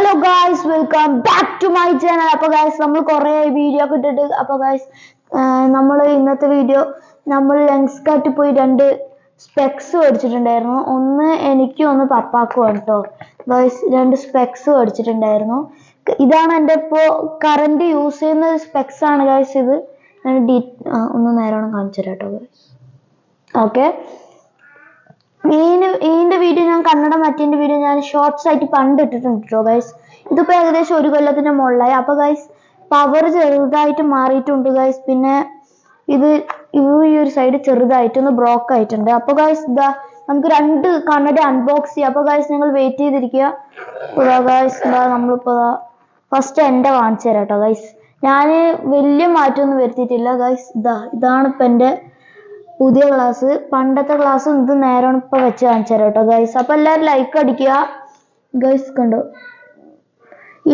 Hello guys welcome back to my channel അപ്പൊ guys നമ്മൾ കുറെ വീഡിയോ ഒക്കെ ഇട്ടിട്ട് അപ്പൊ ഗായ്സ് നമ്മൾ ഇന്നത്തെ വീഡിയോ നമ്മൾ ലെങ്സ് കാട്ടി പോയി രണ്ട് സ്പെക്സ് മേടിച്ചിട്ടുണ്ടായിരുന്നു. ഒന്ന് എനിക്കും ഒന്ന് പപ്പാക്കും ആണ് കേട്ടോ ഗായ്സ് രണ്ട് സ്പെക്സ് മേടിച്ചിട്ടുണ്ടായിരുന്നു. ഇതാണ് എന്റെ ഇപ്പോൾ കറണ്ട് യൂസ് ചെയ്യുന്ന സ്പെക്സ് ആണ് ഗായ്സ് ഇത്. ഞാൻ ഡീ ഒന്ന് നേരോണം കാണിച്ചു തരാം കേട്ടോ ഗായ്സ് ഓക്കെ ഇതിന്റെ വീഡിയോ ഞാൻ കന്നഡ മറ്റേന്റെ വീഡിയോ ഞാൻ ഷോർട്സ് ആയിട്ട് പണ്ട് ഇട്ടിട്ടുണ്ട് കേട്ടോ ഗൈസ് ഇതിപ്പോ ഏകദേശം ഒരു കൊല്ലത്തിന്റെ മുകളിലായി. അപ്പൊ ഗൈസ് പവർ ചെറുതായിട്ട് മാറിയിട്ടുണ്ട് ഗൈസ് പിന്നെ ഇത് ഈ ഒരു സൈഡ് ചെറുതായിട്ട് ഒന്ന് ബ്രോക്ക് ആയിട്ടുണ്ട്. അപ്പൊ ഗൈസ് ഇതാ നമുക്ക് രണ്ട് കണ്ണട അൺബോക്സ് ചെയ്യാം. അപ്പൊ ഗൈസ് നിങ്ങൾ വെയിറ്റ് ചെയ്തിരിക്കുക. ഗൈസ് ഇതാ നമ്മളിപ്പോ ഫസ്റ്റ് എന്റെ കാണിച്ചു തരാം കേട്ടോ ഗൈസ് ഞാൻ വലിയ മാറ്റമൊന്നും വരുത്തിയിട്ടില്ല ഗൈസ് ഇതാ ഇതാണ് ഇപ്പൊ എന്റെ പുതിയ ക്ലാസ് പണ്ടത്തെ ക്ലാസ്സും ഇത് നേരം ഇപ്പൊ വെച്ച് കാണിച്ചു തരാം കേട്ടോ ഗൈസ് അപ്പൊ എല്ലാവരും ലൈക്ക് അടിക്കുക. ഗൈസ് കണ്ടോ?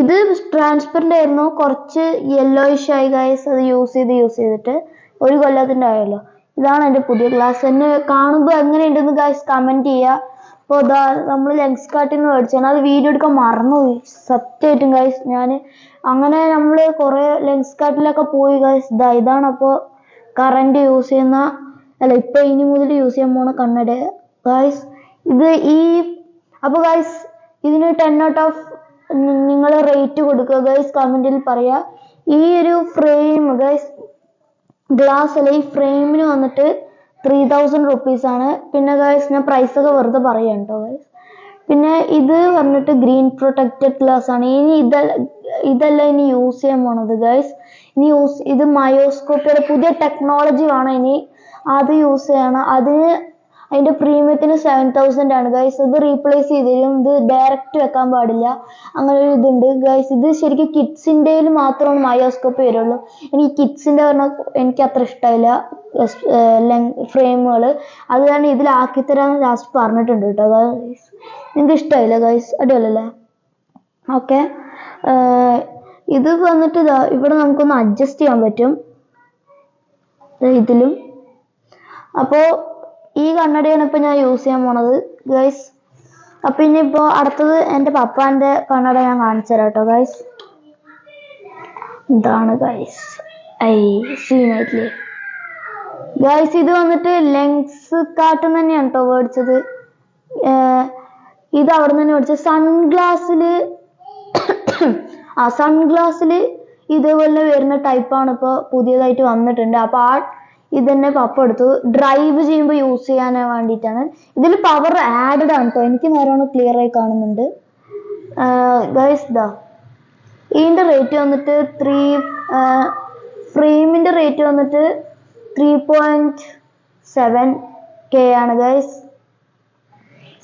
ഇത് ട്രാൻസ്പെറന്റ് ആയിരുന്നു. കുറച്ച് യെല്ലോയിഷ് ആയി ഗൈസ് അത് യൂസ് ചെയ്ത് യൂസ് ചെയ്തിട്ട് ഒരു കൊല്ലത്തിന്റെ ആയല്ലോ. ഇതാണ് എന്റെ പുതിയ ക്ലാസ് എന്നെ കാണുമ്പോൾ എങ്ങനെയുണ്ടെന്ന് ഗൈസ് കമന്റ് ചെയ്യുക അപ്പോൾ അതാ നമ്മൾ ലെങ്സ് കാട്ടിൽ നിന്ന് മേടിച്ചാണ്. അത് വീഡിയോ എടുക്കാൻ മറന്നുപോയി. സത്യമായിട്ടും ഗൈസ് ഞാൻ അങ്ങനെ നമ്മൾ കുറേ ലെങ്സ് കാട്ടിലൊക്കെ പോയി ഗൈസ് ഇതാ ഇതാണ് അപ്പോൾ കറണ്ട് യൂസ് ചെയ്യുന്ന അല്ല ഇപ്പൊ ഇനി മുതൽ യൂസ് ചെയ്യാൻ പോണ കണ്ണട. ഗായ്സ് ഇത് ഈ അപ്പൊ ഗായ്സ് ഇതിന് ടെൻ ഔട്ട് ഓഫ് നിങ്ങൾ റേറ്റ് കൊടുക്കുക. ഗൈസ് കമന്റിൽ പറയാ. ഈ ഒരു ഫ്രെയിം ഗൈസ് ഗ്ലാസ് അല്ല ഈ ഫ്രെയിമിന് വന്നിട്ട് ത്രീ തൗസൻഡ് റുപ്പീസ് ആണ്. പിന്നെ ഗൈസ് ഞാൻ പ്രൈസ് ഒക്കെ വെറുതെ പറയാം കേട്ടോ ഗൈസ് പിന്നെ ഇത് വന്നിട്ട് ഗ്രീൻ പ്രൊട്ടക്റ്റഡ് ഗ്ലാസ് ആണ്. ഇനി ഇതല്ല ഇതല്ല ഇനി യൂസ് ചെയ്യാൻ പോണത് ഗൈസ് ഇനി യൂസ് ഇത് മയോസ്കോപ്പിയുടെ പുതിയ ടെക്നോളജി വേണം ഇനി. അത് യൂസ് ചെയ്യണം. അതിന് അതിന്റെ പ്രീമിയത്തിന് സെവൻ തൗസൻഡ് ആണ്. ഗൈസ് ഇത് റീപ്ലേസ് ചെയ്ത് തരും ഇത് ഡയറക്റ്റ് വെക്കാൻ പാടില്ല. അങ്ങനെ ഒരു ഇതുണ്ട്. ഗൈസ് ഇത് ശരിക്കും കിഡ്സിന്റെയിൽ മാത്രമാണ് മയോസ്കോപ്പ് വരുള്ളൂ. എനിക്ക് കിഡ്സിന്റെ പറഞ്ഞാൽ എനിക്ക് അത്ര ഇഷ്ടമില്ല ഫ്രെയിമുകൾ അത് കാരണം ഇതിലാക്കി തരാമെന്ന് ലാസ്റ്റ് പറഞ്ഞിട്ടുണ്ട് കേട്ടോ ഗൈസ് നിങ്ങൾക്ക് ഇഷ്ടമായില്ല ഗൈസ് അടിപൊളിയല്ലേ? ഓക്കെ ഇത് വന്നിട്ട് ഇതാ ഇവിടെ നമുക്കൊന്ന് അഡ്ജസ്റ്റ് ചെയ്യാൻ പറ്റും. ഇതിലും. അപ്പോൾ ഈ കണ്ണടയാണ് ഇപ്പൊ ഞാൻ യൂസ് ചെയ്യാൻ പോണത് ഗൈസ് അപ്പൊ ഇനിയിപ്പോ അടുത്തത് എന്റെ പപ്പാന്റെ കണ്ണട ഞാൻ കാണിച്ചു തരാം കേട്ടോ ഗൈസ് ഇതാണ് ഗൈസ് ഐ സീനായിട്ടില്ലേ ഗൈസ് ഇത് വന്നിട്ട് ലെങ്സ് കാട്ടും തന്നെയാണ് കേട്ടോ മേടിച്ചത്. ഇത് അവിടെ നിന്ന് മേടിച്ചത്. സൺഗ്ലാസ്സിൽ ആ സൺഗ്ലാസ്സിൽ ഇതേപോലെ വരുന്ന ടൈപ്പാണ് ഇപ്പോൾ പുതിയതായിട്ട് വന്നിട്ടുണ്ട്. അപ്പോൾ ആ ഇതന്നെ പപ്പ എടുത്തു ഡ്രൈവ് ചെയ്യുമ്പോൾ യൂസ് ചെയ്യാൻ വേണ്ടിയിട്ടാണ് ഇതിൽ പവർ ആഡഡ് ആണ് കേട്ടോ എനിക്ക് നേരമാണ് ക്ലിയർ ആയി കാണുന്നുണ്ട്. ഗൈസ് ദാ. ഇതിന്റെ റേറ്റ് വന്നിട്ട് ത്രീ ഫ്രെയിമിന്റെ റേറ്റ് വന്നിട്ട് ത്രീ പോയിന്റ് സെവൻ കെ ആണ് ഗൈസ്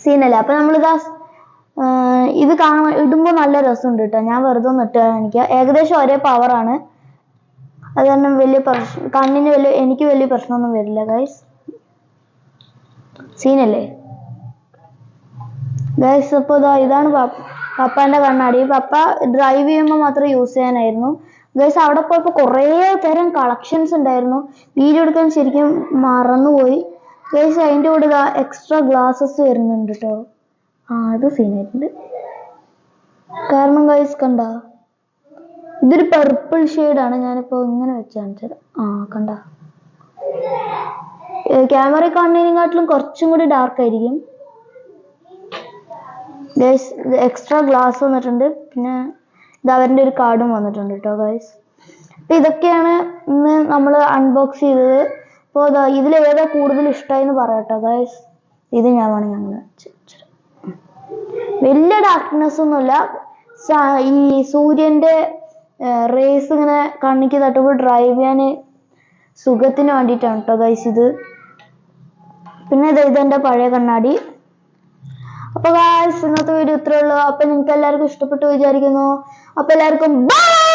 സീനല്ലേ അപ്പം നമ്മളിതാ ഇത് കാണാൻ ഇടുമ്പോൾ നല്ല രസമുണ്ട് കേട്ടോ ഞാൻ വെറുതെ ഒന്ന് ഇട്ട് കാണിക്കാം. ഏകദേശം ഒരേ പവറാണ് അത് കാരണം വലിയ പ്രശ്നം കണ്ണിന് വലിയ എനിക്ക് വലിയ പ്രശ്നമൊന്നും വരില്ല ഗൈസ് സീനല്ലേ? ഗൈസ് അപ്പോൾ ഇതാ ഇതാണ് പപ്പ പപ്പാന്റെ കണ്ണാടി. പപ്പ ഡ്രൈവ് ചെയ്യുമ്പോൾ മാത്രം യൂസ് ചെയ്യാനായിരുന്നു. ഗൈസ് അവിടെ പോയപ്പോൾ കുറേ തരം കളക്ഷൻസ് ഉണ്ടായിരുന്നു. വീഡിയോ എടുക്കാൻ ശരിക്കും മറന്നുപോയി. ഗൈസ് അതിന്റെ കൂടെ ഇതാ എക്സ്ട്രാ ഗ്ലാസസ് വരുന്നുണ്ട് കേട്ടോ ആ അത് സീനായിട്ടുണ്ട് കാരണം ഗൈസ് കണ്ട? ഇതൊരു പർപ്പിൾ ഷെയ്ഡാണ് ഞാനിപ്പോൾ ഇങ്ങനെ വെച്ച് കാണിച്ചത് ആ കണ്ട? ക്യാമറ കാണുന്നതിനെക്കാട്ടിലും കുറച്ചും കൂടി ഡാർക്ക് ആയിരിക്കും. എക്സ്ട്രാ ഗ്ലാസ് വന്നിട്ടുണ്ട്. പിന്നെ ഇത് അവരുടെ ഒരു കാർഡും വന്നിട്ടുണ്ട് കേട്ടോ ഗൈസ് അപ്പം ഇതൊക്കെയാണ് ഇന്ന് നമ്മൾ അൺബോക്സ് ചെയ്തത്. അപ്പോൾ ഇതാ ഇതിൽ ഏതാ കൂടുതൽ ഇഷ്ടമായെന്ന് പറയാട്ടോ ഗൈസ് ഇത് ഞാൻ വേണമെങ്കിൽ അങ്ങനെ വലിയ ഡാർക്ക്നെസ് ഒന്നുമില്ല. ഈ സൂര്യന്റെ റേസ് ഇങ്ങനെ കണ്ണിക്ക് തട്ടുമ്പോൾ ഡ്രൈവ് ചെയ്യാൻ സുഖത്തിന് വേണ്ടിയിട്ടാണ് കേട്ടോ ഗൈസ് ഇത്. പിന്നെ ഇത് ഇതെന്റെ പഴയ കണ്ണാടി. അപ്പൊ ഗായ്സ് ഇന്നത്തെ വീഡിയോ ഇത്രേ ഉള്ളൂ. അപ്പൊ നിങ്ങൾക്ക് എല്ലാവർക്കും ഇഷ്ടപ്പെട്ടു വിചാരിക്കുന്നു. അപ്പൊ എല്ലാവർക്കും ബൈ